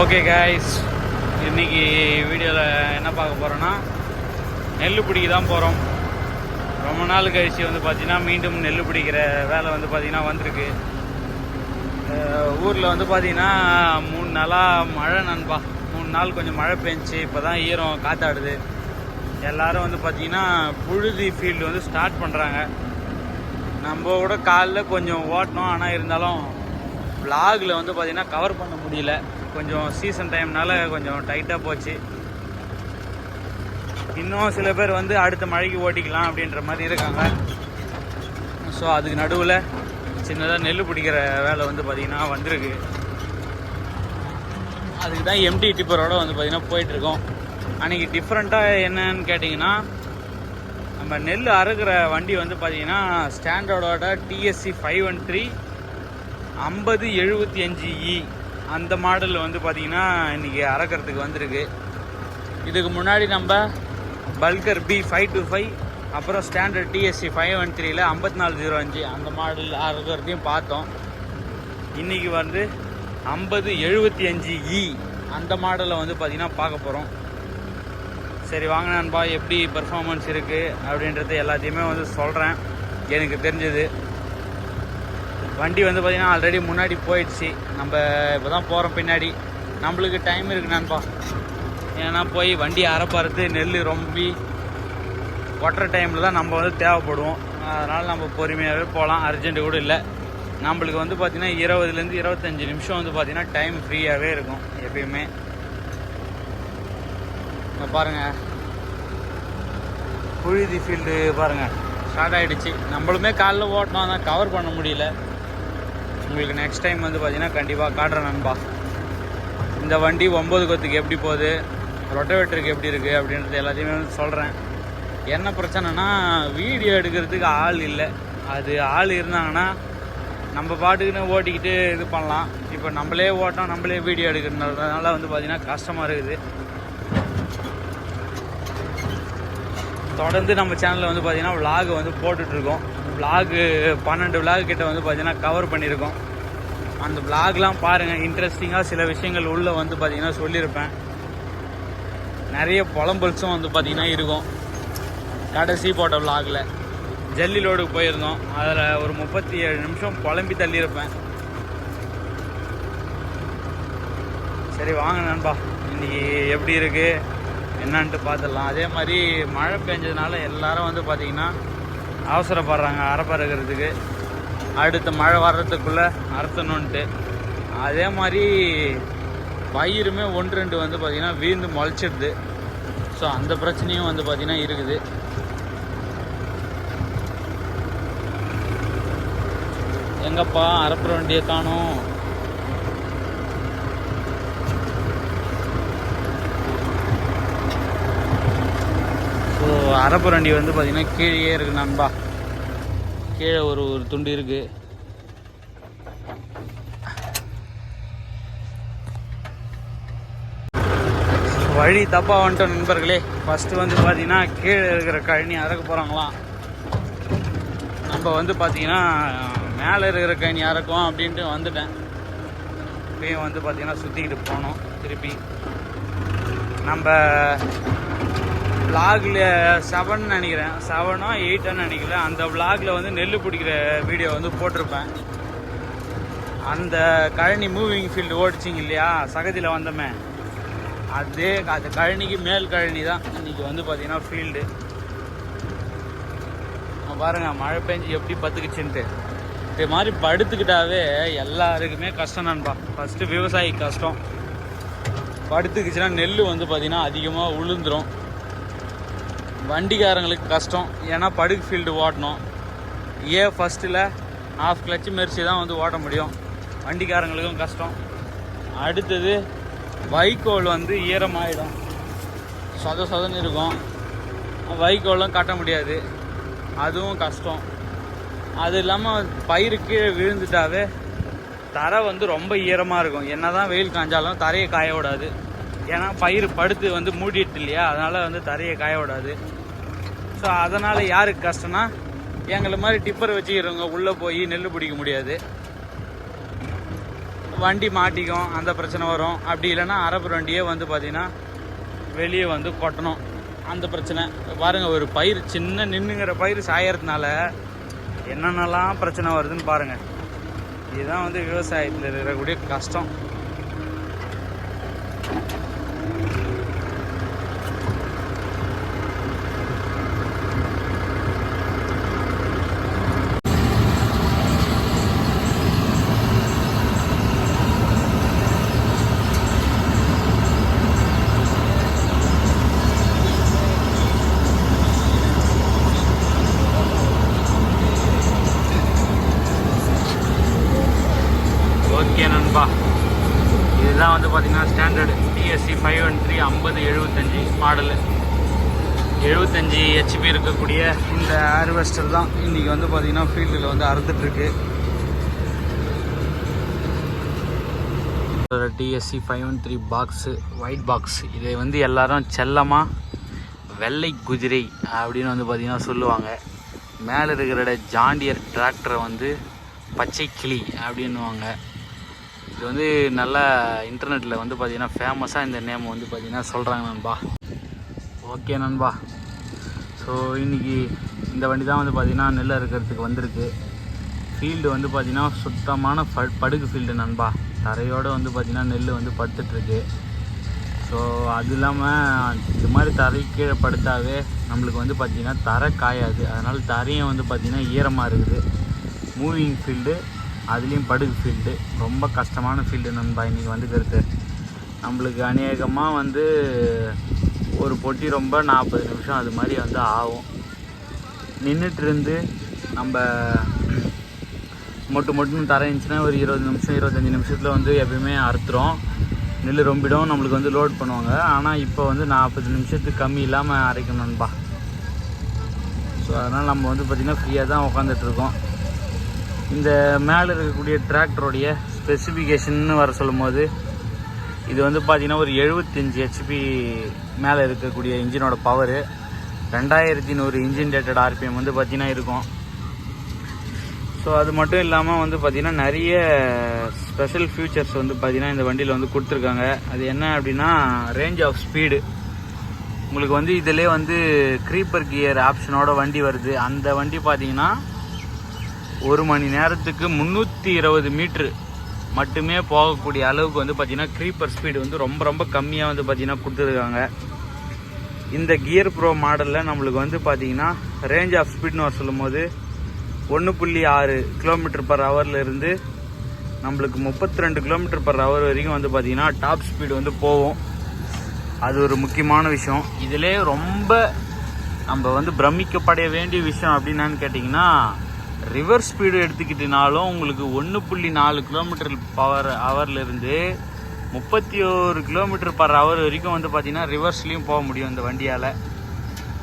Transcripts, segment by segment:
Okay guys இன்னைக்கு வீடியோவில் என்ன பார்க்க போகிறோன்னா நெல் பிடிக்க தான் போகிறோம் ரொம்ப நாள் கழிச்சு வந்து பார்த்தீங்கன்னா மீண்டும் நெல் பிடிக்கிற வேலை வந்து பார்த்திங்கன்னா வந்திருக்கு. ஊரில் வந்து பார்த்திங்கன்னா மூணு நாளாக மழை நண்பா. மூணு நாள் கொஞ்சம் மழை பெஞ்சிச்சு இப்போ தான் ஈரம் காத்தாடுது. எல்லோரும் வந்து பார்த்தீங்கன்னா புழுதி ஃபீல்டு வந்து ஸ்டார்ட் பண்ணுறாங்க நம்ம கூட காலைல கொஞ்சம் ஓட்டினோம் ஆனால் இருந்தாலும் vlogல வந்து பார்த்திங்கன்னா கவர் பண்ண முடியல. கொஞ்சம் சீசன் டைம்னால கொஞ்சம் டைட்டாக போச்சு. இன்னும் சில பேர் வந்து அடுத்த மழைக்கு ஓட்டிக்கலாம் அப்படின்ற மாதிரி இருக்காங்க. ஸோ அதுக்கு நடுவில் சின்னதாக நெல் பிடிக்கிற வேலை வந்து பார்த்திங்கன்னா வந்திருக்கு. அதுக்கு தான் எம்டி டிப்பரோட வந்து பார்த்திங்கன்னா போயிட்டுருக்கோம். அன்றைக்கி டிஃப்ரெண்ட்டாக என்னன்னு கேட்டிங்கன்னா நம்ம நெல் அறுக்கிற வண்டி வந்து பார்த்திங்கன்னா ஸ்டாண்டர்டோட D S C five one three ஐம்பது எழுபத்தி அஞ்சு இ அந்த மாடல் வந்து பார்த்தீங்கன்னா இன்றைக்கி அறக்கிறதுக்கு வந்திருக்கு. இதுக்கு முன்னாடி நம்ம Balkar B five two five அப்புறம் standard D S C five one த்ரீல ஐம்பத்தி நாலு ஜீரோ அஞ்சு அந்த மாடல் அறுக்கிறதையும் பார்த்தோம். இன்றைக்கி வந்து ஐம்பது எழுபத்தி அஞ்சு இ அந்த மாடலை வந்து பார்த்திங்கன்னா பார்க்க போகிறோம் சரி வாங்க நண்பா எப்படி பெர்ஃபார்மன்ஸ் இருக்குது அப்படின்றது எல்லாத்தையுமே வந்து சொல்கிறேன் எனக்கு தெரிஞ்சது. வண்டி வந்து பார்த்திங்கன்னா ஆல்ரெடி முன்னாடி போயிடுச்சு. நம்ம இப்போ தான் போகிறோம் பின்னாடி. நம்மளுக்கு டைம் இருக்குது நண்பா. ஏன்னா போய் வண்டி அரைப்பறது நெல் ரொம்பி ஒட்டுற டைமில் தான் நம்ம வந்து தேவைப்படுவோம். அதனால் நம்ம பொறுமையாகவே போகலாம் அர்ஜெண்ட்டு கூட இல்லை. நம்மளுக்கு வந்து பார்த்திங்கன்னா இருபதுலேருந்து இருபத்தஞ்சி நிமிஷம் வந்து பார்த்திங்கன்னா டைம் ஃப்ரீயாகவே இருக்கும் எப்பயுமே. இங்க பாருங்கள் புழுதி ஃபீல்டு பாருங்கள் ஸ்டார்ட் ஆகிடுச்சு நம்மளுமே காலைல ஓட்டினோம் ஆனால் கவர் பண்ண முடியல. உங்களுக்கு நெக்ஸ்ட் டைம் வந்து பார்த்தீங்கன்னா கண்டிப்பாக காட்டுறேன் நண்பா. இந்த வண்டி ஒம்பது கொத்துக்கு எப்படி போகுது? ரொட்டவேட்டருக்கு எப்படி இருக்குது அப்படின்றது எல்லாத்தையுமே வந்து சொல்கிறேன் என்ன பிரச்சனைனா வீடியோ எடுக்கிறதுக்கு ஆள் இல்லை. அது ஆள் இருந்தாங்கன்னா நம்ம பாட்டுக்குன்னு ஓட்டிக்கிட்டு இது பண்ணலாம். இப்போ நம்மளே ஓட்டோம் நம்மளே வீடியோ எடுக்கிறதுனால வந்து பார்த்திங்கன்னா கஷ்டமாக இருக்குது. தொடர்ந்து நம்ம சேனலில் வந்து பார்த்தீங்கன்னா vlog வந்து போட்டுட்ருக்கோம் விலாகு பன்னெண்டு விலாகு கிட்ட வந்து பார்த்தீங்கன்னா கவர் பண்ணியிருக்கோம். அந்த விலாக்லாம் பாருங்கள் இன்ட்ரெஸ்டிங்காக சில விஷயங்கள் உள்ளே வந்து பார்த்திங்கன்னா சொல்லியிருப்பேன். நிறைய புலம்பல்ஸும் வந்து பார்த்திங்கன்னா இருக்கும். கடைசி போட்ட விலாகில் ஜல்லி லோடுக்கு போயிருந்தோம். அதில் ஒரு முப்பத்தி ஏழு நிமிஷம் புலம்பி தள்ளியிருப்பேன். சரி வாங்க நண்பா. இன்னைக்கு எப்படி இருக்குது என்னான்ட்டு பார்த்துடலாம் அதே மாதிரி மழை பெஞ்சதுனால எல்லாரும் வந்து பார்த்தீங்கன்னா அவசரப்படுறாங்க அறப்பறக்கிறதுக்கு. அடுத்த மழை வர்றதுக்குள்ளே அறுத்தணுன்ட்டு. அதே மாதிரி பயிருமே ஒன்று ரெண்டு வந்து பார்த்திங்கன்னா வீழ்ந்து முளைச்சிடுது. ஸோ அந்த பிரச்சனையும் வந்து பார்த்திங்கன்னா இருக்குது. எங்கப்பா அறப்புற வண்டியை காணும் ஸோ அரப்புரண்டி வந்து பார்த்திங்கன்னா கீழே இருக்கு நண்பா. கீழே ஒரு ஒரு துண்டு இருக்கு. வழி தப்பாக வந்துட்டோம் நண்பர்களே. ஃபஸ்ட்டு வந்து பார்த்தீங்கன்னா கீழே இருக்கிற கழனி அறக்க போகிறாங்களாம் நம்ம வந்து பார்த்தீங்கன்னா மேலே இருக்கிற கழனி அறக்கும் அப்படின்ட்டு வந்துட்டேன். இப்பயும் வந்து பார்த்தீங்கன்னா சுற்றிக்கிட்டு போனோம் திருப்பி. நம்ம vlogல செவன் நினைக்கிறேன். செவனோ எயிட்டான்னு நினைக்கல. அந்த விளாகில் வந்து நெல் பிடிக்கிற வீடியோ வந்து போட்டிருப்பேன். அந்த கழனி மூவிங் ஃபீல்டு ஓடிச்சிங்க இல்லையா? சகதியில் வந்தோமே. அதே அந்த கழனிக்கு மேல் கழனி தான் இன்னைக்கு வந்து பார்த்திங்கன்னா ஃபீல்டு பாருங்க மழை பெஞ்சு எப்படி பத்துக்குச்சுன்ட்டு. இது மாதிரி படுத்துக்கிட்டாவே எல்லாருக்குமே கஷ்டம் நண்பா ஃபஸ்ட்டு விவசாயி கஷ்டம். படுத்துக்குச்சுன்னா நெல் வந்து பார்த்திங்கன்னா அதிகமாக உளுந்துரும். வண்டிக்காரங்களுக்கு கஷ்டம். ஏன்னா படுக்கு ஃபீல்டு ஓட்டணும். ஏ ஃபஸ்ட்டில் ஆஃப் கிளச்சு மெரிச்சு தான் வந்து ஓட்ட முடியும். வண்டிக்காரங்களுக்கும் கஷ்டம். அடுத்தது வைக்கோல் வந்து ஈரமாயிடும். சொத சொதன்னு இருக்கும். வைக்கோலும் கட்ட முடியாது. அதுவும் கஷ்டம். அது இல்லாமல் பயிர் கீழே விழுந்துட்டாவே தரை வந்து ரொம்ப ஈரமாக இருக்கும். என்ன தான் வெயில் காஞ்சாலும் தரையை காய விடாது. ஏன்னா பயிர் படுத்து வந்து மூடிட்டு இல்லையா? அதனால் வந்து தரையை காய விடாது. ஸோ அதனால் யாருக்கு கஷ்டம்னா எங்களை மாதிரி டிப்பர் வச்சுக்கிறவங்க உள்ளே போய் நெல் பிடிக்க முடியாது. வண்டி மாட்டிக்கும் அந்த பிரச்சனை வரும். அப்படி இல்லைன்னா அரபு வண்டியே வந்து பார்த்திங்கன்னா வெளியே வந்து கொட்டணும். அந்த பிரச்சனை. பாருங்கள் ஒரு பயிர் சின்ன நின்றுங்கிற பயிர் சாயறதுனால என்னென்னலாம் பிரச்சனை வருதுன்னு பாருங்கள் இதுதான் வந்து விவசாயத்தில் இருக்கக்கூடிய கஷ்டம். இருக்கக்கூடிய இந்த ஹார்வெஸ்டர் தான் இன்றைக்கி வந்து பார்த்தீங்கன்னா ஃபீல்டில் வந்து அறுத்துட்ருக்கு D S C five one three box white box இதை வந்து எல்லாரும் செல்லமாக வெள்ளை குதிரை அப்படின்னு வந்து பார்த்திங்கன்னா சொல்லுவாங்க. மேலே இருக்கிற ஜாண்டியர் டிராக்டரை வந்து பச்சை கிளி அப்படின்னுவாங்க. இது வந்து நல்லா இன்டர்நெட்டில் வந்து பார்த்திங்கன்னா ஃபேமஸாக இந்த நேம் வந்து பார்த்திங்கன்னா சொல்கிறாங்க நண்பா. ஓகே நண்பா. ஸோ இன்றைக்கி இந்த வண்டி தான் வந்து பார்த்திங்கன்னா நெல் அறுக்கிறதுக்கு வந்திருக்கு. ஃபீல்டு வந்து பார்த்திங்கன்னா சுத்தமான ப படுகு ஃபீல்டு நண்பா. தரையோடு வந்து பார்த்திங்கன்னா நெல் வந்து படுத்துட்ருக்கு ஸோ அது இல்லாமல் இது மாதிரி தரை கீழே படுத்தாவே நம்மளுக்கு வந்து பார்த்திங்கன்னா தரை காயாது. அதனால் தரையும் வந்து பார்த்திங்கன்னா ஈரமாக இருக்குது. மூவிங் ஃபீல்டு அதுலேயும் படுகு ஃபீல்டு ரொம்ப கஷ்டமான ஃபீல்டு நண்பா இன்றைக்கி வந்துக்கிறது நம்மளுக்கு அநேகமாக வந்து ஒரு பொட்டி ரொம்ப நாற்பது நிமிஷம் அது மாதிரி வந்து ஆகும். நின்றுட்டு இருந்து நம்ம மொட்டு மொட்டுன்னு தர இருந்துச்சுன்னா ஒரு இருபது நிமிஷம் இருபத்தஞ்சி நிமிஷத்தில் வந்து எப்பயுமே அறுத்துறோம் நெல் ரொம்பிடும் நம்மளுக்கு வந்து லோட் பண்ணுவாங்க. ஆனால் இப்போ வந்து நாற்பது நிமிஷத்துக்கு கம்மி இல்லாமல் அரைக்கணும்பா ஸோ அதனால் நம்ம வந்து பார்த்திங்கன்னா ஃப்ரீயாக தான் உட்காந்துட்ருக்கோம் இந்த மேலே இருக்கக்கூடிய டிராக்டருடைய ஸ்பெசிஃபிகேஷன்னு வர சொல்லும் போது இது வந்து பார்த்திங்கன்னா ஒரு எழுபத்தஞ்சி ஹெச்பி மேலே இருக்கக்கூடிய இன்ஜினோட பவரு ரெண்டாயிரத்தி நூறு இன்ஜின் டேட்டட் ஆர்பிஎம் வந்து பார்த்திங்கன்னா இருக்கும். ஸோ அது மட்டும் இல்லாமல் வந்து பார்த்திங்கன்னா நிறைய ஸ்பெஷல் ஃபியூச்சர்ஸ் வந்து பார்த்திங்கன்னா இந்த வண்டியில் வந்து கொடுத்துருக்காங்க. அது என்ன அப்படின்னா ரேஞ்ச் ஆஃப் ஸ்பீடு உங்களுக்கு வந்து இதிலே வந்து க்ரீப்பர் கியர் ஆப்ஷனோட வண்டி வருது. அந்த வண்டி பார்த்தீங்கன்னா ஒரு மணி நேரத்துக்கு முந்நூற்றி இருபது மீட்ரு மட்டுமே போகக்கூடிய அளவுக்கு வந்து பார்த்திங்கன்னா க்ரீப்பர் ஸ்பீடு வந்து ரொம்ப ரொம்ப கம்மியாக வந்து பார்த்திங்கன்னா கொடுத்துருக்காங்க. இந்த கியர் ப்ரோ மாடலில் நம்மளுக்கு வந்து பார்த்திங்கன்னா ரேஞ்ச் ஆஃப் ஸ்பீட்னு வர சொல்லும் போது ஒன்று புள்ளி ஆறு கிலோமீட்டர் பர் ஹவர்லேருந்து நம்மளுக்கு முப்பத்தி ரெண்டு கிலோமீட்டர் பர் ஹவர் வரைக்கும் வந்து பார்த்திங்கன்னா டாப் ஸ்பீடு வந்து போகும். அது ஒரு முக்கியமான விஷயம். இதிலே ரொம்ப நம்ம வந்து பிரமிக்கப்பட வேண்டிய விஷயம் அப்படின்னான்னு கேட்டிங்கன்னா ரிவர்ஸ் ஸ்பீடு எடுத்துக்கிட்டினாலும் உங்களுக்கு ஒன்று புள்ளி நாலு கிலோமீட்டர் பவர் ஹவர்லேருந்து முப்பத்தி ஒரு கிலோமீட்டர் பர் ஹவர் வரைக்கும் வந்து பார்த்திங்கன்னா ரிவர்ஸ்லேயும் போக முடியும் இந்த வண்டியால்.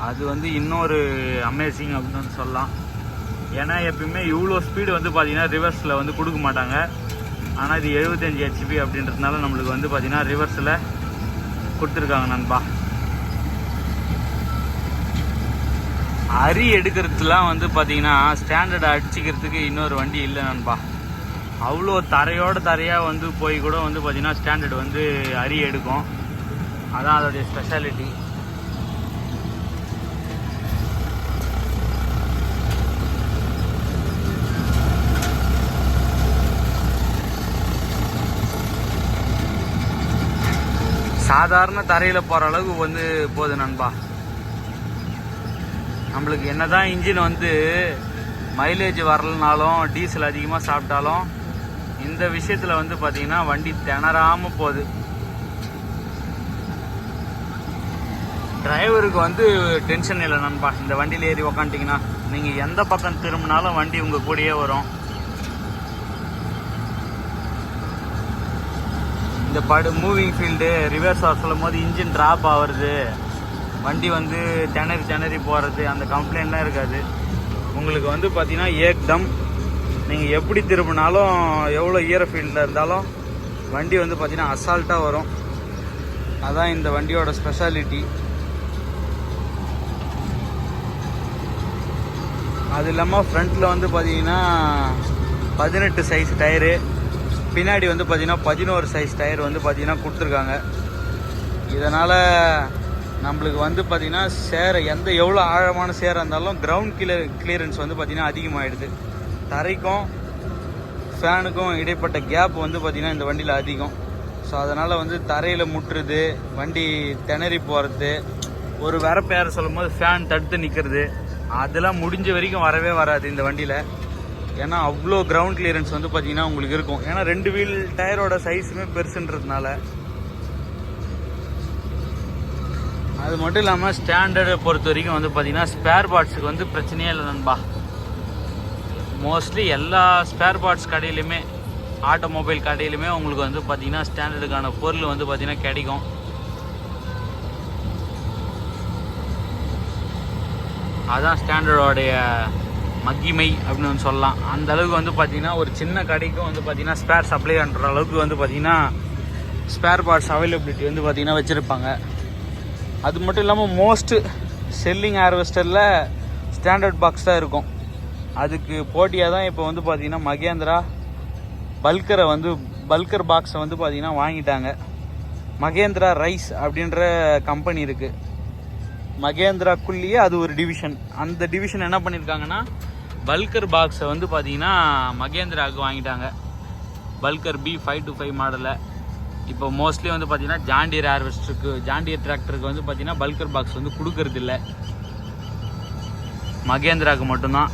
அது வந்து இன்னொரு அமேசிங் அப்படின்னு வந்து சொல்லலாம். ஏன்னா எப்பயுமே இவ்வளோ ஸ்பீடு வந்து பார்த்தீங்கன்னா ரிவர்ஸில் வந்து கொடுக்க மாட்டாங்க. ஆனால் இது எழுபத்தஞ்சி ஹெச்பி அப்படின்றதுனால நம்மளுக்கு வந்து பார்த்திங்கன்னா ரிவர்ஸில் கொடுத்துருக்காங்க நண்பா. அரி எடுக்கிறதுலாம் வந்து பார்த்தீங்கன்னா ஸ்டாண்டர்ட் அடிச்சுக்கிறதுக்கு இன்னொரு வண்டி இல்லை நண்பா. அவ்வளோ தரையோட தரையாக வந்து போய் கூட வந்து பார்த்திங்கன்னா ஸ்டாண்டர்ட் வந்து அரி எடுக்கும். அதான் அதோடைய ஸ்பெஷாலிட்டி சாதாரண தரையில் போகிற அளவுக்கு வந்து போகுது நண்பா. நம்மளுக்கு என்னதான் இன்ஜின் வந்து மைலேஜ் வரலனாலும் டீசல் அதிகமாக சாப்பிட்டாலும் இந்த விஷயத்தில் வந்து பார்த்தீங்கன்னா வண்டி திணறாமல் போகுது. டிரைவருக்கு வந்து டென்ஷன் இல்லை நண்பா. இந்த வண்டியில் ஏறி உக்காந்துட்டிங்கன்னா நீங்கள் எந்த பக்கம் திரும்பினாலும் வண்டி உங்கள் கூடயே வரும். இந்த படு மூவிங் ஃபீல்டு ரிவர்ஸ் ஆக சொல்லும் போது இன்ஜின் ட்ராப் ஆகுறது வண்டி வந்து திணறி திணறி போகிறது அந்த கம்ப்ளைண்ட்லாம் இருக்காது. உங்களுக்கு வந்து பார்த்தீங்கன்னா ஏக்தம். நீங்கள் எப்படி திரும்பினாலும் எவ்வளோ ஈர ஃபீல்டில் இருந்தாலும் வண்டி வந்து பார்த்தீங்கன்னா அசால்ட்டாக வரும். அதான் இந்த வண்டியோட ஸ்பெஷாலிட்டி அது இல்லாமல் ஃப்ரண்ட்டில் வந்து பார்த்தீங்கன்னா பதினெட்டு சைஸ் டயரு பின்னாடி வந்து பார்த்தீங்கன்னா பதினோரு சைஸ் டயர் வந்து பார்த்தீங்கன்னா கொடுத்துருக்காங்க. இதனால் நம்மளுக்கு வந்து பார்த்தீங்கன்னா சேர எந்த எவ்வளோ ஆழமான சேராக இருந்தாலும் கிரவுண்ட் கிளியர் கிளியரன்ஸ் வந்து பார்த்தீங்கன்னா அதிகமாகிடுது தரைக்கும் ஃபேனுக்கும் இடைப்பட்ட கேப் வந்து பார்த்திங்கன்னா இந்த வண்டியில் அதிகம். ஸோ அதனால் வந்து தரையில் முட்டுறது வண்டி திணறி போகிறது ஒரு வரப்பேர சொல்லும் போது ஃபேன் தடுத்து நிற்கிறது அதெல்லாம் முடிஞ்ச வரைக்கும் வரவே வராது இந்த வண்டியில். ஏன்னா அவ்வளோ கிரவுண்ட் கிளியரன்ஸ் வந்து பார்த்திங்கன்னா உங்களுக்கு இருக்கும். ஏன்னா ரெண்டு வீல் டயரோட சைஸுமே பெருசுன்றதுனால அது மட்டும் இல்லாமல் ஸ்டாண்டர்டை பொறுத்த வரைக்கும் வந்து பார்த்தீங்கன்னா ஸ்பேர் பார்ட்ஸுக்கு வந்து பிரச்சனையே இல்லை நண்பா. மோஸ்ட்லி எல்லா ஸ்பேர் பார்ட்ஸ் கடையிலுமே ஆட்டோமொபைல் கடையிலுமே உங்களுக்கு வந்து பார்த்தீங்கன்னா ஸ்டாண்டர்டுக்கான பொருள் வந்து பார்த்தீங்கன்னா கிடைக்கும். அதுதான் ஸ்டாண்டர்டோடைய மகிமை அப்படின்னு வந்து சொல்லலாம். அந்த அளவுக்கு வந்து பார்த்தீங்கன்னா ஒரு சின்ன கடைக்கும் வந்து பார்த்தீங்கன்னா ஸ்பேர் சப்ளை பண்ணுற அளவுக்கு வந்து பார்த்தீங்கன்னா ஸ்பேர் பார்ட்ஸ் அவைலபிலிட்டி வந்து பார்த்தீங்கன்னா வச்சுருப்பாங்க. அது மட்டும் இல்லாமல் மோஸ்ட்டு செல்லிங் ஹார்வெஸ்டரில் ஸ்டாண்டர்ட் பாக்ஸ் தான் இருக்கும். அதுக்கு போட்டியாக தான் இப்போ வந்து பார்த்திங்கன்னா மகேந்திரா பல்கரை வந்து பல்கர் பாக்ஸை வந்து பார்த்திங்கன்னா வாங்கிட்டாங்க. மகேந்திரா ரைஸ் அப்படின்ற கம்பெனி இருக்குது மகேந்திராக்குள்ளேயே அது ஒரு டிவிஷன் அந்த டிவிஷன் என்ன பண்ணியிருக்காங்கன்னா பல்கர் பாக்ஸை வந்து பார்த்திங்கன்னா மகேந்திராவுக்கு வாங்கிட்டாங்க. Balkar B five two five மாடலை இப்போ மோஸ்ட்லி வந்து பார்த்தீங்கன்னா ஜாண்டியர் ஹார்வெஸ்டருக்கு ஜாண்டியர் டிராக்டருக்கு வந்து பார்த்தீங்கன்னா பல்கர் பாக்ஸ் வந்து கொடுக்கறதில்ல மகேந்திராவுக்கு மட்டும்தான்.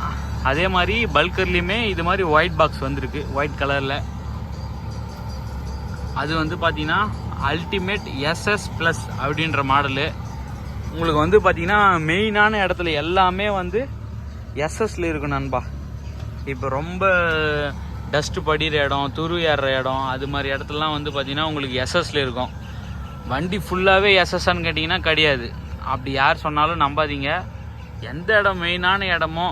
அதே மாதிரி பல்கர்லேயுமே இது மாதிரி ஒயிட் பாக்ஸ் வந்திருக்கு ஒயிட் கலரில் அது வந்து பார்த்திங்கன்னா அல்டிமேட் எஸ்எஸ் ப்ளஸ் அப்படின்ற மாடலு உங்களுக்கு வந்து பார்த்திங்கன்னா மெயினான இடத்துல எல்லாமே வந்து எஸ்எஸ்ல இருக்கும் நண்பா. இப்போ ரொம்ப டஸ்ட் படிகிற இடம் துரு ஏறுற இடம் அது மாதிரி இடத்துலலாம் வந்து பார்த்திங்கன்னா உங்களுக்கு எஸ்எஸ்ல இருக்கும். வண்டி ஃபுல்லாகவே எஸ்எஸ்ன்னு கேட்டிங்கன்னா கிடையாது. அப்படி யார் சொன்னாலும் நம்பாதீங்க. எந்த இடம் மெயினான இடமோ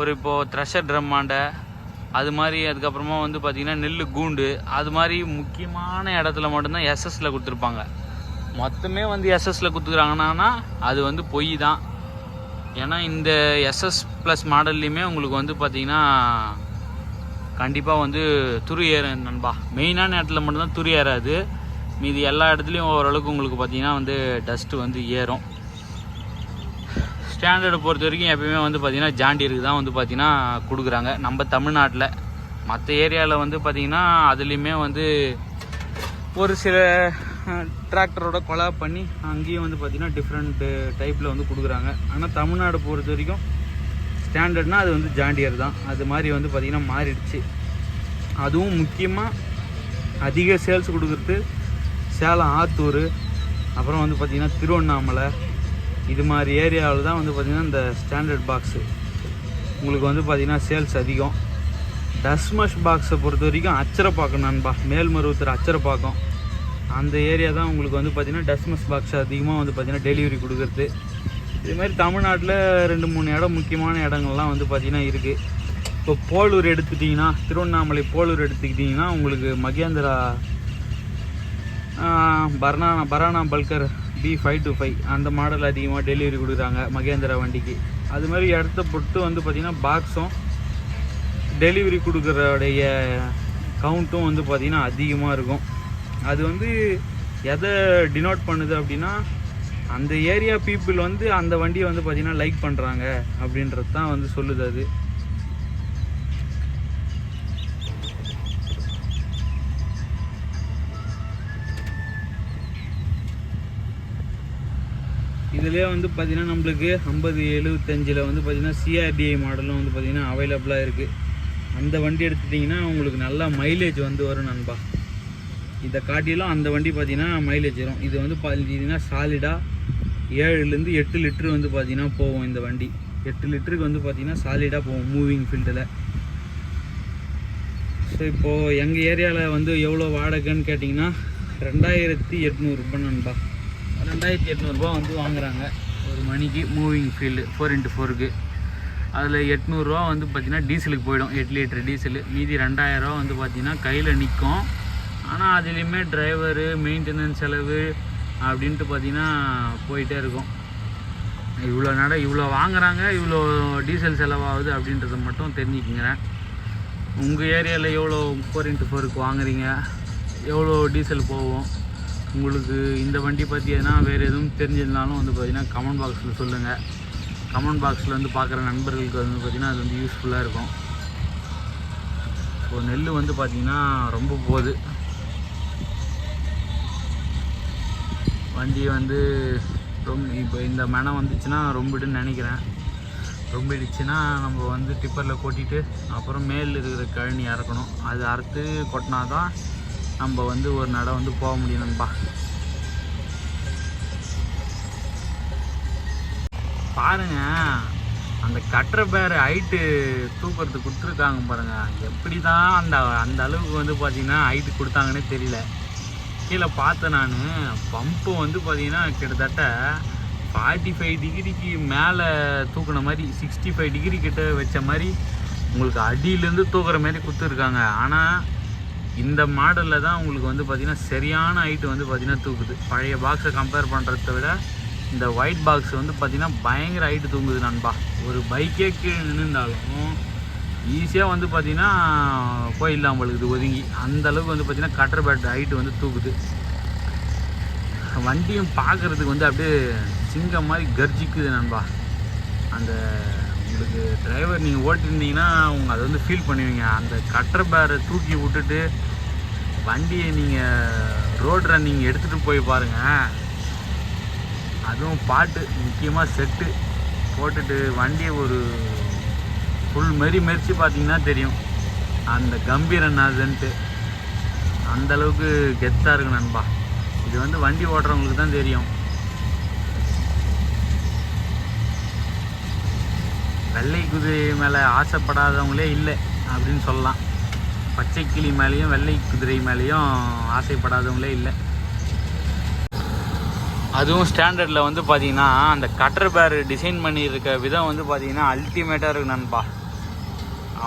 ஒரு இப்போது த்ரெஷர் ட்ரம்மாண்டை அது மாதிரி அதுக்கப்புறமா வந்து பார்த்திங்கன்னா நெல் கூண்டு அது மாதிரி முக்கியமான இடத்துல மட்டும்தான் எஸ்எஸ்ல கொடுத்துருப்பாங்க. மொத்தமே வந்து எஸ்எஸ்ல கொடுத்துக்குறாங்கன்னா அது வந்து பொய் தான். ஏன்னா இந்த எஸ்எஸ் ப்ளஸ் மாடல்லையுமே உங்களுக்கு வந்து பார்த்திங்கன்னா கண்டிப்பாக வந்து துரு ஏறும் நண்பா. மெயினான இடத்துல மட்டும்தான் துரு ஏறாது. மீதி எல்லா இடத்துலையும் ஓரளவுக்கு உங்களுக்கு பார்த்தீங்கன்னா வந்து டஸ்ட்டு வந்து ஏறும். ஸ்டாண்டர்டை பொறுத்த வரைக்கும் எப்பயுமே வந்து பார்த்திங்கன்னா ஜாண்டியருக்கு தான் வந்து பார்த்திங்கன்னா கொடுக்குறாங்க. நம்ம தமிழ்நாட்டில். மற்ற ஏரியாவில் வந்து பார்த்தீங்கன்னா அதுலேயுமே வந்து ஒரு சில டிராக்டரோட கொலாப் பண்ணி அங்கேயும் வந்து பார்த்திங்கன்னா டிஃப்ரெண்ட் டைப்பில் வந்து கொடுக்குறாங்க. ஆனால் தமிழ்நாடு பொறுத்த வரைக்கும் ஸ்டாண்டர்ட்னா அது வந்து ஜாண்டியர் தான். அது மாதிரி வந்து பார்த்திங்கன்னா மாறிடுச்சு. அதுவும் முக்கியமாக அதிக சேல்ஸ் கொடுக்குறது சேலம் ஆத்தூர் அப்புறம் வந்து பார்த்திங்கன்னா திருவண்ணாமலை. இது மாதிரி ஏரியாவில் தான் வந்து பார்த்திங்கன்னா இந்த ஸ்டாண்டர்ட் பாக்ஸு உங்களுக்கு வந்து பார்த்திங்கன்னா சேல்ஸ் அதிகம். டஸ்மஷ் பாக்ஸை பொறுத்த வரைக்கும் அச்சரப்பாக்கம் நண்பா. மேல்மருவத்தூர் அச்சரப்பாக்கம். அந்த ஏரியா தான் உங்களுக்கு வந்து பார்த்திங்கன்னா டஸ்மஸ் பாக்ஸ் அதிகமாக வந்து பார்த்திங்கன்னா டெலிவரி கொடுக்குறது. இது மாதிரி தமிழ்நாட்டில் ரெண்டு மூணு இடம் முக்கியமான இடங்கள்லாம் வந்து பார்த்திங்கன்னா இருக்குது இப்போ போலூர் எடுத்துட்டிங்கன்னா திருவண்ணாமலை போலூர் எடுத்துக்கிட்டிங்கன்னா உங்களுக்கு மகேந்திரா பரணா பரானா Balkar B five two five அந்த மாடல் அதிகமாக டெலிவரி கொடுக்குறாங்க மகேந்திரா வண்டிக்கு. அது மாதிரி இடத்த பொறுத்து வந்து பார்த்திங்கன்னா பாக்ஸும் டெலிவரி கொடுக்குறோடைய கவுண்ட்டும் வந்து பார்த்திங்கன்னா அதிகமாக இருக்கும். அது வந்து எதை டினோட் பண்ணுது அப்படின்னா அந்த ஏரியா பீப்புள் வந்து அந்த வண்டியை வந்து பார்த்திங்கன்னா லைக் பண்ணுறாங்க அப்படின்றது தான் வந்து சொல்லுது அது. இதிலே வந்து பார்த்திங்கன்னா நம்மளுக்கு ஐம்பது எழுபத்தஞ்சில் வந்து பார்த்திங்கன்னா சிஆர்டிஐ மாடலும் வந்து பார்த்திங்கன்னா அவைலபிளாக இருக்குது அந்த வண்டி எடுத்துட்டிங்கன்னா உங்களுக்கு நல்லா மைலேஜ் வந்து வரும் நண்பா. இதை காட்டிலும் அந்த வண்டி பார்த்தீங்கன்னா மைலேஜ் வரும் இது வந்து பார்த்தீங்கன்னா சாலிடாக ஏழுலேருந்து எட்டு லிட்டரு வந்து பார்த்தீங்கன்னா போகும் இந்த வண்டி. எட்டு லிட்டருக்கு வந்து பார்த்தீங்கன்னா சாலிடாக போகும் மூவிங் ஃபீல்டில் ஸோ இப்போது எங்கள் ஏரியாவில் வந்து எவ்வளோ வாடகைன்னு கேட்டிங்கன்னா ரெண்டாயிரத்தி எட்நூறுபா நண்பா. ரெண்டாயிரத்தி எட்நூறுபா வந்து வாங்குகிறாங்க ஒரு மணிக்கு மூவிங் ஃபீல்டு ஃபோர் இன்ட்டு ஃபோருக்கு அதில் எட்நூறுரூவா வந்து பார்த்திங்கன்னா டீசலுக்கு போயிடும். எட்டு லிட்டர் டீசலு மீதி ரெண்டாயிரரூவா வந்து பார்த்திங்கன்னா கையில் நிற்கும். ஆனால் அதுலேயுமே டிரைவரு மெயின்டெனன்ஸ் செலவு அப்படின்ட்டு பார்த்தீங்கன்னா போயிட்டே இருக்கும். இவ்வளோ நட இவ்வளோ வாங்குறாங்க இவ்வளோ டீசல் செலவாகுது அப்படின்றத மட்டும் தெரிஞ்சுக்கிங்கிறேன் உங்கள் ஏரியாவில் எவ்வளோ ஃபோர் இன்ட்டு ஃபோருக்கு வாங்குறீங்க? எவ்வளோ டீசல் போகும்? உங்களுக்கு இந்த வண்டி பற்றி எதுனா வேறு எதுவும் தெரிஞ்சிருந்தாலும் வந்து பார்த்தீங்கன்னா கமெண்ட் பாக்ஸில் சொல்லுங்கள் கமெண்ட் பாக்ஸில் வந்து பார்க்குற நண்பர்களுக்கு வந்து பார்த்திங்கன்னா அது வந்து யூஸ்ஃபுல்லாக இருக்கும். ஸோ நெல் வந்து பார்த்திங்கன்னா ரொம்ப போகுது. வண்டி வந்து ரொம்ப இப்போ இந்த மனம் வந்துச்சுன்னா ரொம்பிடுன்னு நினைக்கிறேன். ரொம்பிடுச்சுன்னா நம்ம வந்து டிப்பரில் கொட்டிட்டு அப்புறம் மேல் இருக்கிற கழனி இறக்கணும் அது அறுத்து கொட்டினா தான் நம்ம வந்து ஒரு நடை வந்து போக முடியும் நண்பா. பாருங்க அந்த கட்டுற பேர் ஹைட்டு தூக்கிறதுக்கு கொடுத்துருக்காங்க பாருங்க. எப்படி தான் அந்த அந்த அளவுக்கு வந்து பார்த்தீங்கன்னா ஹைட்டு கொடுத்தாங்கன்னே தெரியல. கீழே பார்த்தேன் நான். பம்பு வந்து பார்த்தீங்கன்னா கிட்டத்தட்ட ஃபார்ட்டி ஃபைவ் டிகிரிக்கு மேலே தூக்குன மாதிரி சிக்ஸ்டி ஃபைவ் டிகிரி கிட்ட வச்ச மாதிரி உங்களுக்கு அடியிலேருந்து தூக்குற மாதிரி கொடுத்துருக்காங்க. ஆனால் இந்த மாடலில் தான் உங்களுக்கு வந்து பார்த்திங்கன்னா சரியான ஹைட்டு வந்து பார்த்திங்கன்னா தூக்குது. பழைய பாக்ஸை கம்பேர் பண்ணுறத விட இந்த ஒயிட் பாக்ஸ் வந்து பார்த்திங்கன்னா பயங்கர ஹைட்டு தூங்குது நண்பா. ஒரு பைக்கே கீழே நின்றுந்தாலும் ஈஸியாக வந்து பார்த்திங்கன்னா போயிடலாம் உங்களுக்கு ஒதுங்கி. அந்த அளவுக்கு வந்து பார்த்திங்கன்னா கட்டர் பேட் ஹைட்டு வந்து தூக்குது. வண்டியும் பார்க்குறதுக்கு வந்து அப்படியே சிங்கம் மாதிரி கர்ஜிக்குது நண்பா. அந்த உங்களுக்கு டிரைவர் நீங்கள் ஓட்டிருந்தீங்கன்னா உங்கள் அதை வந்து ஃபீல் பண்ணுவீங்க. அந்த கட்டர் பேரை தூக்கி விட்டுட்டு வண்டியை நீங்கள் ரோட் ரன்னிங் எடுத்துகிட்டு போய் பாருங்கள் அதுவும் பாட்டு முக்கியமாக செட்டு போட்டுட்டு வண்டியை ஒரு ஃபுல் மெரி மெரிச்சு பார்த்தீங்கன்னா தெரியும். அந்த கம்பீரநாதன்ட்டு அதுன்ட்டு கெத்தாக இருக்கு நண்பா. இது வந்து வண்டி ஓட்டுறவங்களுக்கு தான் தெரியும். வெள்ளை குதிரை மேலே ஆசைப்படாதவங்களே இல்லை அப்படின்னு சொல்லலாம். பச்சை கிளி மேலேயும் வெள்ளை குதிரை மேலேயும் ஆசைப்படாதவங்களே இல்லை. அதுவும் ஸ்டாண்டர்டில் வந்து பார்த்தீங்கன்னா அந்த கட்டர் பேர் டிசைன் பண்ணியிருக்க விதம் வந்து பார்த்தீங்கன்னா அல்டிமேட்டாக இருக்கு நண்பா.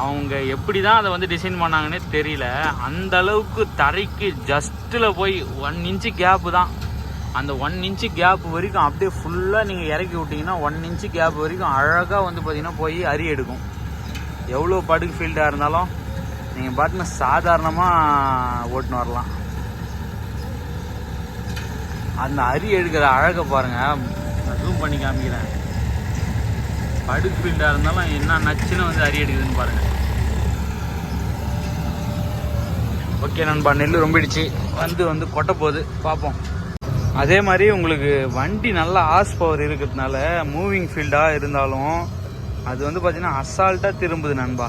அவங்க எப்படி தான் அதை வந்து டிசைன் பண்ணாங்கன்னே தெரியல. அந்த அளவுக்கு தரைக்கு ஜஸ்ட்டில் போய் ஒன் இன்ச்சு கேப்பு தான். அந்த ஒன் இன்ச்சு கேப் வரைக்கும் அப்படியே ஃபுல்லாக நீங்கள் இறக்கி விட்டிங்கன்னா ஒன் இன்ச்சு கேப் வரைக்கும் அழகாக வந்து பார்த்தீங்கன்னா போய் அரி எடுக்கும். எவ்வளோ படுகு ஃபீல்டாக இருந்தாலும் நீங்கள் பாட்டுன்னு சாதாரணமாக ஓட்டுன்னு வரலாம். அந்த அரி எடுக்கிற அழகை பாருங்கள் நான் ஜூம் பண்ணி காமிக்கிறேன். படுக்கு ஃபீல்டாக இருந்தாலும் என்ன நச்சுன்னு வந்து அரி எடுக்குதுன்னு பாருங்க. ஓகே நண்பா நெல் ரொம்பிடுச்சு. வந்து வந்து கொட்ட போகுது. பார்ப்போம். அதே மாதிரி உங்களுக்கு வண்டி நல்ல ஆஸ் பவர் இருக்கிறதுனால மூவிங் ஃபீல்டாக இருந்தாலும் அது வந்து பார்த்தீங்கன்னா அசால்ட்டாக திரும்புது நண்பா.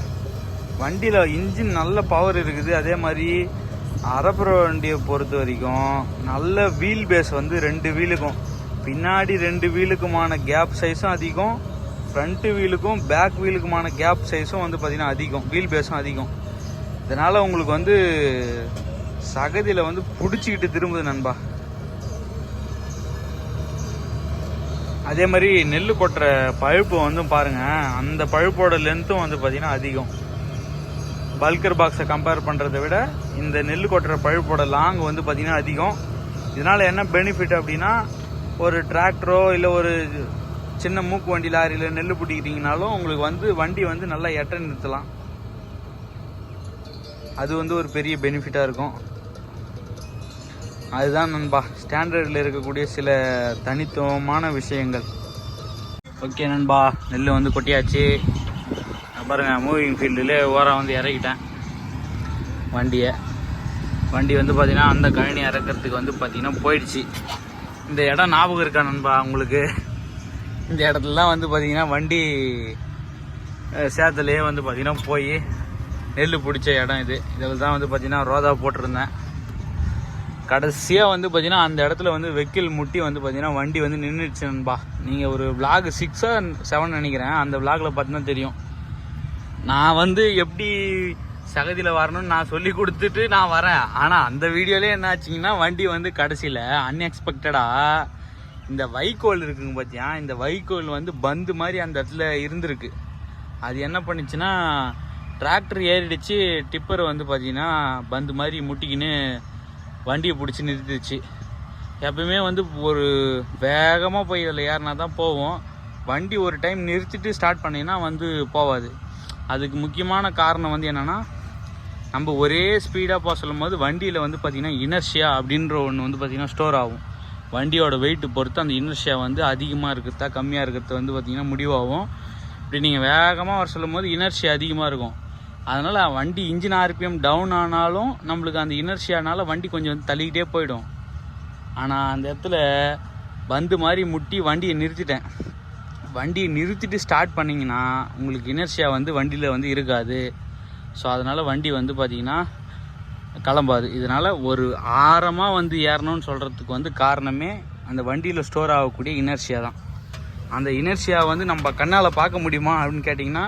வண்டியில் இன்ஜின் நல்ல பவர் இருக்குது. அதே மாதிரி அரப்புற வண்டியை பொறுத்த வரைக்கும் நல்ல வீல் பேஸ் வந்து ரெண்டு வீலுக்கும் பின்னாடி ரெண்டு வீலுக்குமான கேப் சைஸும் அதிகம். ஃப்ரண்ட்டு வீலுக்கும் பேக் வீலுக்குமான கேப் சைஸும் வந்து பார்த்திங்கன்னா அதிகம். வீல் பேஸும் அதிகம். இதனால் உங்களுக்கு வந்து சகதியில் வந்து பிடிச்சிக்கிட்டு திரும்புது நண்பா. அதே மாதிரி நெல் கொட்டுற பழுப்பு வந்து பாருங்கள் அந்த பழுப்போட லென்த்தும் வந்து பார்த்திங்கன்னா அதிகம். பல்கர் பாக்ஸை கம்பேர் பண்ணுறதை விட இந்த நெல் கொட்டுற பழுப்போட லாங் வந்து பார்த்திங்கன்னா அதிகம். இதனால் என்ன பெனிஃபிட் அப்படின்னா ஒரு டிராக்டரோ இல்லை ஒரு சின்ன மூக்கு வண்டி லாரியில் நெல் பிடிக்கிறீங்கனாலும் உங்களுக்கு வந்து வண்டி வந்து நல்லா எட்ட நிறுத்தலாம். அது வந்து ஒரு பெரிய பெனிஃபிட்டாக இருக்கும். அதுதான் நண்பா ஸ்டாண்டர்டில் இருக்கக்கூடிய சில தனித்துவமான விஷயங்கள். ஓகே நண்பா நெல் வந்து கொட்டியாச்சு. பாருங்க மூவிங் ஃபீல்டில் ஓரம் வந்து இறக்கிட்டேன். வண்டியை. வண்டி வந்து பார்த்திங்கன்னா அந்த கழனி இறக்கிறதுக்கு வந்து பார்த்திங்கன்னா போயிடுச்சு. இந்த இடம் ஞாபகம் இருக்கா நண்பா உங்களுக்கு? இந்த இடத்துலலாம் வந்து பார்த்தீங்கன்னா வண்டி சேத்துலேயே வந்து பார்த்திங்கன்னா போய் நெல் பிடிச்ச இடம் இது. இதில் தான் வந்து பார்த்திங்கன்னா ரோதா போட்டிருந்தேன். கடைசியாக வந்து பார்த்திங்கன்னா அந்த இடத்துல வந்து வெக்கில் முட்டி வந்து பார்த்திங்கன்னா வண்டி வந்து நின்றுச்சு நண்பா. நீங்கள் ஒரு விளாக் சிக்ஸோ செவன் நினைக்கிறேன். அந்த விளாகில் பார்த்தீங்கன்னா தெரியும். நான் வந்து எப்படி சகதியில் வரணும்னு நான் சொல்லி கொடுத்துட்டு நான் வரேன். ஆனால் அந்த வீடியோலே என்ன ஆச்சுங்கன்னா வண்டி வந்து கடைசியில் அன்எக்ஸ்பெக்டடாக இந்த வைக்கோல் இருக்குங்க பார்த்தியா இந்த வைக்கோல் வந்து பந்து மாதிரி அந்த இடத்துல இருந்திருக்கு. அது என்ன பண்ணுச்சுன்னா டிராக்டர் ஏறிடுச்சு டிப்பர் வந்து பார்த்தீங்கன்னா பந்து மாதிரி முட்டிக்கின்னு வண்டியை பிடிச்சி நிறுத்திடுச்சு. எப்பயுமே வந்து ஒரு வேகமாக போய் இதில் ஏறினா தான் போவோம். வண்டி ஒரு டைம் நிறுத்திட்டு ஸ்டார்ட் பண்ணிங்கன்னா வந்து போவாது. அதுக்கு முக்கியமான காரணம் வந்து என்னென்னா நம்ம ஒரே ஸ்பீடாக போக சொல்லும் போது வண்டியில் வந்து பார்த்திங்கன்னா இனர்ஷியா அப்படின்ற ஒன்று வந்து பார்த்திங்கன்னா ஸ்டோர் ஆகும். வண்டியோட வெயிட்டு பொறுத்து அந்த இனர்ஷியா வந்து அதிகமாக இருக்கிறதா கம்மியாக இருக்கிறது வந்து பார்த்திங்கன்னா முடிவாகும். இப்படி நீங்கள் வேகமாக வர சொல்லும் போது இனர்ஷியா அதிகமாக இருக்கும். அதனால் வண்டி இன்ஜின் ஆர்பிஎம் டவுன் ஆனாலும் நம்மளுக்கு அந்த இனர்ஷியானால வண்டி கொஞ்சம் வந்து தள்ளிக்கிட்டே போயிடும். ஆனால் அந்த இடத்துல பந்து மாதிரி முட்டி வண்டியை நிறுத்திட்டேன். வண்டியை நிறுத்திட்டு ஸ்டார்ட் பண்ணிங்கன்னா உங்களுக்கு இனர்ஷியா வந்து வண்டியில் வந்து இருக்காது. ஸோ அதனால் வண்டி வந்து பார்த்திங்கன்னா கிளம்பாது. இதனால் ஒரு ஆரமாக வந்து ஏறணும்னு சொல்கிறதுக்கு வந்து காரணமே அந்த வண்டியில் ஸ்டோர் ஆகக்கூடிய இனர்ஷியா தான். அந்த இனர்ஷியா வந்து நம்ம கண்ணால் பார்க்க முடியுமா அப்படின்னு கேட்டிங்கன்னா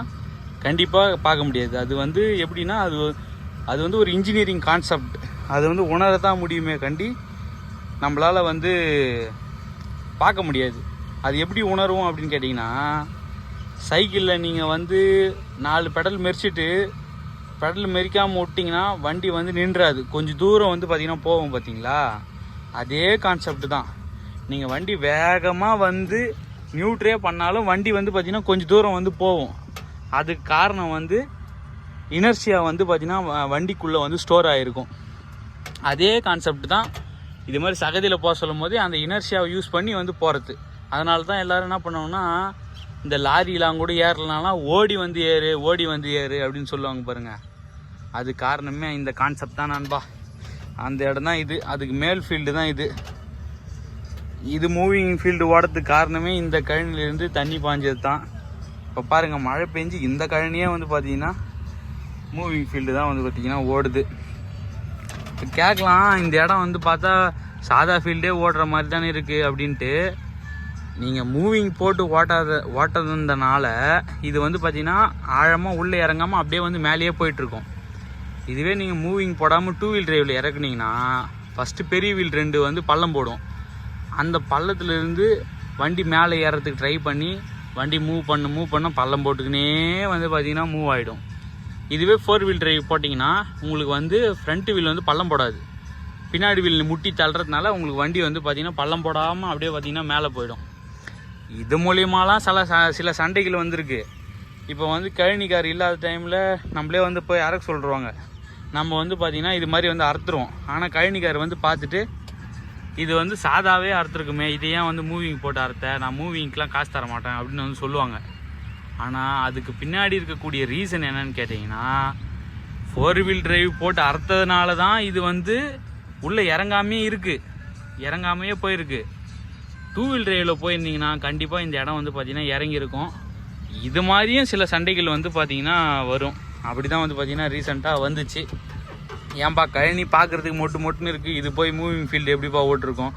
கண்டிப்பாக பார்க்க முடியாது. அது வந்து எப்படின்னா அது அது வந்து ஒரு இன்ஜினியரிங் கான்செப்ட் அது வந்து உணரத்தான் முடியுமே கண்டி நம்மளால் வந்து பார்க்க முடியாது. அது எப்படி உணர்வோம் அப்படின்னு கேட்டிங்கன்னா சைக்கிளில் நீங்கள் வந்து நாலு பெடல் மெரிச்சிட்டு பெடல் மெரிக்காமல் விட்டிங்கன்னா வண்டி வந்து நின்றாது. கொஞ்சம் தூரம் வந்து பார்த்திங்கன்னா போகும் பார்த்தீங்களா அதே கான்செப்ட் தான். நீங்கள் வண்டி வேகமாக வந்து நியூட்ரே பண்ணாலும் வண்டி வந்து பார்த்திங்கன்னா கொஞ்சம் தூரம் வந்து போகும். அதுக்கு காரணம் வந்து இனர்ஷியா வந்து பார்த்திங்கன்னா வண்டிக்குள்ளே வந்து ஸ்டோர் ஆகிருக்கும் அதே கான்செப்ட் தான். இது மாதிரி சகதியில் போக சொல்லும் போது அந்த இனர்ஷியாவை யூஸ் பண்ணி வந்து போகிறது அதனால தான் எல்லோரும் என்ன பண்ணோம்னா இந்த லாரிலாம் கூட ஏறலனாலாம் ஓடி வந்து ஏறு ஓடி வந்து ஏறு அப்படின்னு சொல்லுவாங்க பாருங்கள் அது காரணமே இந்த கான்செப்ட் தான் நண்பா. அந்த இடம் தான் இது. அதுக்கு மேல் ஃபீல்டு தான் இது. இது மூவிங் ஃபீல்டு ஓடுறதுக்கு காரணமே இந்த கழனிலேருந்து தண்ணி பாஞ்சது தான். இப்போ பாருங்கள் மழை பெஞ்சு இந்த கழனியே வந்து பார்த்தீங்கன்னா மூவிங் ஃபீல்டு தான் வந்து பார்த்திங்கன்னா ஓடுது. இப்போ கேட்கலாம் இந்த இடம் வந்து பார்த்தா சாதா ஃபீல்டே ஓடுற மாதிரி தானே இருக்குது அப்படின்ட்டு. நீங்கள் மூவிங் போட்டு ஓட்டாத ஓட்டதுன்றனால இது வந்து பார்த்திங்கன்னா ஆழமாக உள்ளே இறங்காமல் அப்படியே வந்து மேலேயே போயிட்டுருக்கும் இதுவே நீங்கள் மூவிங் போடாமல் டூ வீல் டிரைவில் இறக்குனீங்கன்னா ஃபஸ்ட்டு பெரிய வீல் ரெண்டு வந்து பள்ளம் போடும். அந்த பள்ளத்துலேருந்து வண்டி மேலே ஏறத்துக்கு ட்ரை பண்ணி வண்டி மூவ் பண்ண மூவ் பண்ண பள்ளம் போட்டுக்கினே வந்து பார்த்திங்கன்னா மூவ் ஆகிடும் இதுவே ஃபோர் வீல் டிரைவ் போட்டிங்கன்னா உங்களுக்கு வந்து ஃப்ரண்ட் வீல் வந்து பள்ளம் போடாது. பின்னாடி வீல் முட்டி தள்ளுறதுனால உங்களுக்கு வண்டி வந்து பார்த்திங்கன்னா பள்ளம் போடாமல் அப்படியே பார்த்திங்கன்னா மேலே போயிடும். இது மூலியமாலாம் சில ச- சில சண்டைகள் வந்திருக்கு. இப்போ வந்து கழனிக்கார் இல்லாத டைமில் நம்மளே வந்து போய் இறக்க சொல்லிடுவாங்க நம்ம வந்து பார்த்திங்கன்னா இது மாதிரி வந்து அறுத்துருவோம். ஆனால் கழனிக்கார் வந்து பார்த்துட்டு இது வந்து சாதாவே அறுத்துருக்குமே இது ஏன் வந்து மூவிங் போட்டு அறுத்த? நான் மூவிங்க்கெலாம் காசு தர மாட்டேன் அப்படின்னு வந்து சொல்லுவாங்க. ஆனால் அதுக்கு பின்னாடி இருக்கக்கூடிய ரீசன் என்னன்னு கேட்டிங்கன்னா ஃபோர் வீல் டிரைவ் போட்டு அறுத்ததுனால தான் இது வந்து உள்ளே இறங்காமே இருக்குது இறங்காமையே போயிருக்கு. டூ வீல் டிரைவில் போயிருந்தீங்கன்னா கண்டிப்பாக இந்த இடம் வந்து பார்த்திங்கன்னா இறங்கியிருக்கும். இது மாதிரியும் சில சண்டைகள் வந்து பார்த்திங்கன்னா வரும். அப்படி தான் வந்து பார்த்திங்கன்னா ரீசெண்டாக வந்துச்சு. ஏன்பா கழனி பார்க்குறதுக்கு மொட்டு மொட்டுன்னு இருக்குது இது போய் மூவிங் ஃபீல்டு எப்படிப்பா ஓட்டிருக்கோம்?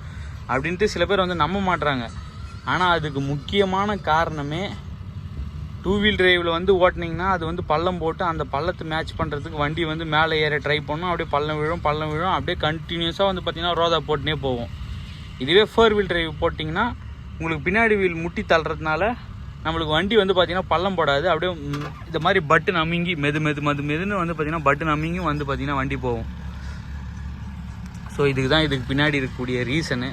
அப்படின்ட்டு சில பேர் வந்து நம்ப மாட்டுறாங்க ஆனால் அதுக்கு முக்கியமான காரணமே டூ வீல் டிரைவில் வந்து ஓட்டுனீங்கன்னா அது வந்து பள்ளம் போட்டு அந்த பள்ளத்தை மேட்ச் பண்ணுறதுக்கு வண்டி வந்து மேலே ஏற ட்ரை பண்ணும். அப்படியே பள்ளம் விழும் பள்ளம் விழும். அப்படியே கண்டினியூஸாக வந்து பார்த்தீங்கன்னா ரோதா போட்டுனே போகும். இதுவே ஃபோர் வீல் டிரைவ் போட்டிங்கன்னா உங்களுக்கு பின்னாடி வீல் முட்டி தள்ளுறதுனால நம்மளுக்கு வண்டி வந்து பார்த்தீங்கன்னா பள்ளம் போடாது. அப்படியே இந்த மாதிரி பட்டு நமிங்கி மெது மெது மெது மெதுன்னு வந்து பார்த்தீங்கன்னா பட்டு நமிங்கி வந்து பார்த்தீங்கன்னா வண்டி போகும். ஸோ இதுக்கு தான் இதுக்கு பின்னாடி இருக்கக்கூடிய ரீசனு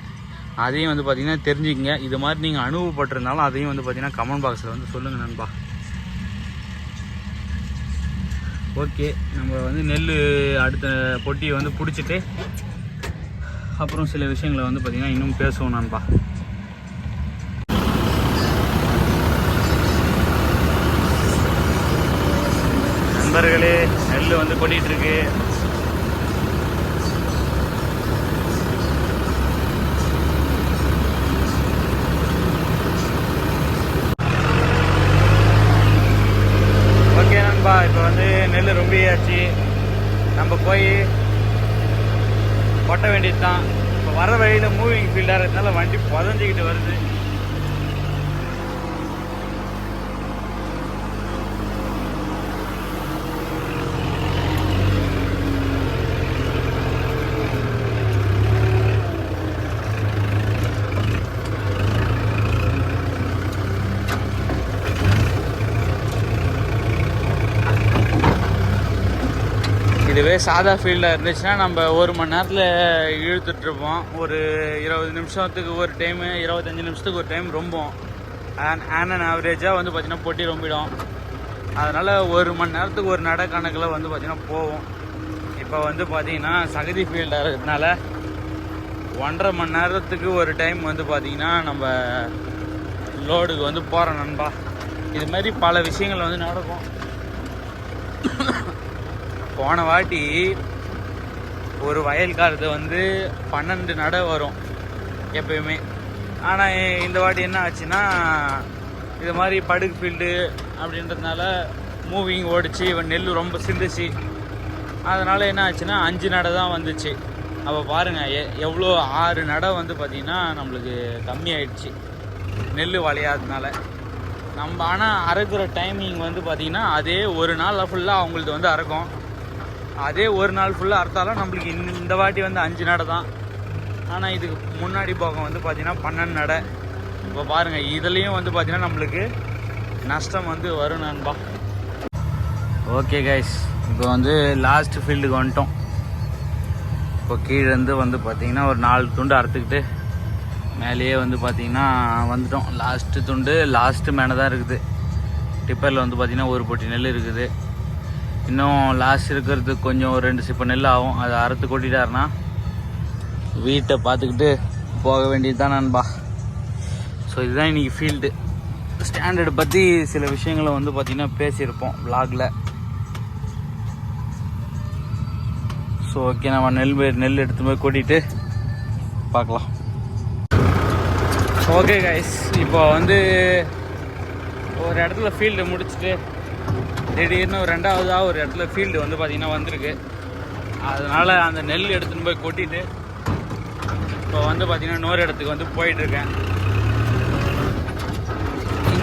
அதையும் வந்து பார்த்திங்கன்னா தெரிஞ்சுக்கங்க. இது மாதிரி நீங்கள் அனுபவப்பட்டிருந்தாலும் அதையும் வந்து பார்த்தீங்கன்னா கமெண்ட் பாக்ஸில் வந்து சொல்லுங்கள் நண்பா. ஓகே நம்ம வந்து நெல் அடுத்த பொட்டியை வந்து பிடிச்சிட்டு அப்புறம் சில விஷயங்களை வந்து பார்த்திங்கன்னா இன்னும் பேசுவோம் நண்பா. நண்பர்களே நெல் வந்து கொட்டிகிட்டு இருக்கு ஓகே நண்பா இப்போ வந்து நெல் ரொம்ப ஆச்சு நம்ம போய் கொட்ட வேண்டியது தான் இப்போ வர வழியில் மூவிங் ஃபீல்டாக இருக்கிறதுனால வண்டி புதஞ்சிக்கிட்டு வருது இதுவே சாதா ஃபீல்டாக இருந்துச்சுன்னா நம்ம ஒரு மணி நேரத்தில் இழுத்துட்ருப்போம் ஒரு இருபது நிமிஷத்துக்கு ஒரு டைமு இருபத்தஞ்சி நிமிஷத்துக்கு ஒரு டைம் ரொம்பும். ஆன் அண்ட் ஆவரேஜாக வந்து பார்த்திங்கன்னா பொட்டி ரொம்பிடும். அதனால் ஒரு மணி நேரத்துக்கு ஒரு நட கணக்கில் வந்து பார்த்திங்கன்னா போவோம். இப்போ வந்து பார்த்திங்கன்னா சகதி ஃபீல்டாக இருக்கிறதுனால ஒன்றரை மணி நேரத்துக்கு ஒரு டைம் வந்து பார்த்திங்கன்னா நம்ம லோடுக்கு வந்து போகிறோம் நண்பா. இது மாதிரி பல விஷயங்கள் வந்து நடக்கும். போன வாட்டி ஒரு வயல்காரது வந்து பன்னெண்டு நடை வரும் எப்பயுமே. ஆனால் இந்த வாட்டி என்ன ஆச்சுன்னா இது மாதிரி படுகு ஃபீல்டு அப்படின்றதுனால மூவிங் ஓடிச்சு இவன் நெல் ரொம்ப சிந்துச்சு. அதனால் என்ன ஆச்சுன்னா அஞ்சு நடை தான் வந்துச்சு. அப்போ பாருங்கள் எ எவ்வளோ ஆறு நடை வந்து பார்த்திங்கன்னா நம்மளுக்கு கம்மியாயிடுச்சு. நெல் வளையாததுனால. நம்ம ஆனால் அறுக்கிற டைமிங் வந்து பார்த்திங்கன்னா அதே ஒரு நாள் ஃபுல்லாக அவங்களது வந்து அறுக்கும். அதே ஒரு நாள் ஃபுல்லாக அறுத்தாலும் நம்மளுக்கு இந்த இந்த வாட்டி வந்து அஞ்சு நடை தான். ஆனால் இதுக்கு முன்னாடி போகம் வந்து பார்த்திங்கன்னா பன்னெண்டு நடை. இப்போ பாருங்கள் இதுலேயும் வந்து பார்த்திங்கன்னா நம்மளுக்கு நஷ்டம் வந்து வரும் நண்பா. ஓகே கைஸ் இப்போ வந்து லாஸ்ட் ஃபீல்டுக்கு வந்துட்டோம். இப்போ கீழேருந்து வந்து பார்த்தீங்கன்னா ஒரு நாலு துண்டு அறுத்துக்கிட்டு மேலேயே வந்து பார்த்திங்கன்னா வந்துட்டோம். லாஸ்ட்டு துண்டு லாஸ்ட்டு மேலே தான் இருக்குது. டிப்பரில் வந்து பார்த்திங்கன்னா ஒரு பொட்டி நெல் இருக்குது. இன்னும் லாஸ்ட் இருக்கிறது கொஞ்சம் ஒரு ரெண்டு சிப்ப நெல் ஆகும். அதை அறுத்து கொட்டிட்டாருன்னா வீட்டை பார்த்துக்கிட்டு போக வேண்டியது தான் நண்பா. ஸோ இதுதான் இன்றைக்கி ஃபீல்டு ஸ்டாண்டர்டு பற்றி சில விஷயங்களை வந்து பார்த்திங்கன்னா பேசியிருப்போம் vlogல. ஸோ ஓகே நம்ம நெல் போய் நெல் எடுத்து போய் கொட்டிட்டு பார்க்கலாம். ஓகே கைஸ் இப்போ வந்து ஒரு இடத்துல ஃபீல்டு முடிச்சுட்டு திடீர்னு ரெண்டாவதாக ஒரு இடத்துல ஃபீல்டு வந்து பார்த்திங்கன்னா வந்திருக்கு. அதனால் அந்த நெல் எடுத்துன்னு போய் கொட்டிட்டு இப்போ வந்து பார்த்திங்கன்னா இன்னொரு இடத்துக்கு வந்து போயிட்டுருக்கேன்.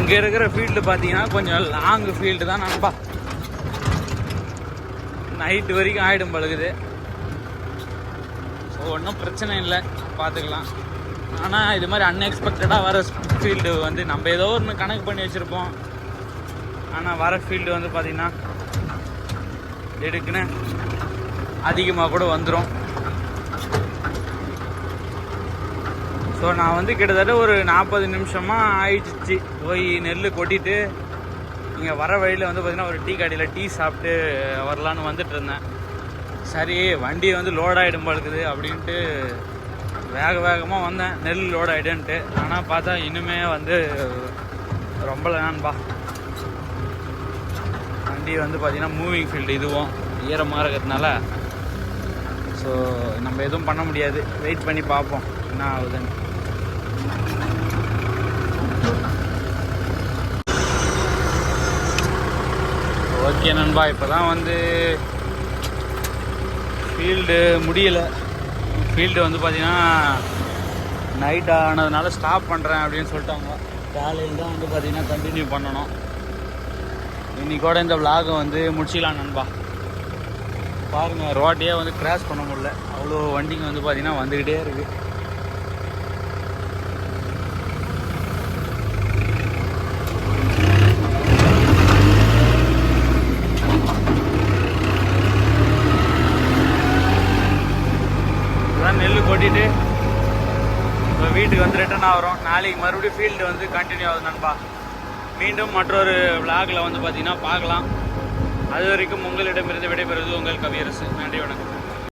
இங்கே இருக்கிற ஃபீல்டு பார்த்தீங்கன்னா கொஞ்சம் லாங் ஃபீல்டு தான் நண்பா. நைட்டு வரைக்கும் ஆகிடும் பழகுது. ஸோ ஒன்றும் பிரச்சனை இல்லை. பார்த்துக்கலாம் ஆனால் இது மாதிரி அன்எக்ஸ்பெக்டடாக வர ஃபீல்டு வந்து நம்ம ஏதோ ஒன்று கணக்கு பண்ணி வச்சுருப்போம். ஆனால் வர ஃபீல்டு வந்து பார்த்திங்கன்னா எடுக்குன்னு அதிகமாக கூட வந்துடும் ஸோ நான் வந்து கிட்டத்தட்ட ஒரு நாற்பது நிமிஷமாக ஆயிடுச்சு. போய் நெல் கொட்டிட்டு இங்கே வர வழியில் வந்து பார்த்திங்கன்னா ஒரு டீ கடையில் டீ சாப்பிட்டு வரலான்னு வந்துட்டு இருந்தேன். சரி வண்டி வந்து லோடாகிடும் பழுக்குது அப்படின்ட்டு வேக வேகமாக வந்தேன். நெல் லோடாகிடுன்ட்டு ஆனால் பார்த்தா இன்னுமே வந்து ரொம்ப நண்பா வண்டி வந்து பார்த்திங்கன்னா மூவிங் ஃபீல்டு இதுவும் ஈரமாக இருக்கிறதுனால ஸோ நம்ம எதுவும் பண்ண முடியாது. வெயிட் பண்ணி பார்ப்போம் என்ன ஆகுதுன்னு. ஓகே நண்பா இப்போ தான் வந்து ஃபீல்டு முடியல. ஃபீல்டு வந்து பார்த்தீங்கன்னா நைட் ஆனதுனால ஸ்டாப் பண்ணுறேன் அப்படின்னு சொல்லிட்டாங்க. காலையில் தான் வந்து பார்த்திங்கன்னா கண்டினியூ பண்ணணும். இன்னைக்கோட இந்த விலாகை வந்து முடிச்சிக்கலாம் நண்பா. பாருங்கள் ரோட்டையே வந்து கிராஸ் பண்ண முடில அவ்வளோ வண்டிங்க வந்து பார்த்தீங்கன்னா வந்துக்கிட்டே இருக்குது நெல் கொட்டிட்டு இப்போ வீட்டுக்கு வந்து ரிட்டர்ன் ஆகிறோம். நாளைக்கு மறுபடியும் ஃபீல்டு வந்து கண்டினியூ ஆகுது நண்பா. மீண்டும் மற்றொரு விளாகில் வந்து பார்த்தீங்கன்னா பார்க்கலாம். அது வரைக்கும் உங்களிடமிருந்து விடைபெறுவது உங்கள் கவியரசு. நன்றி வணக்கம்.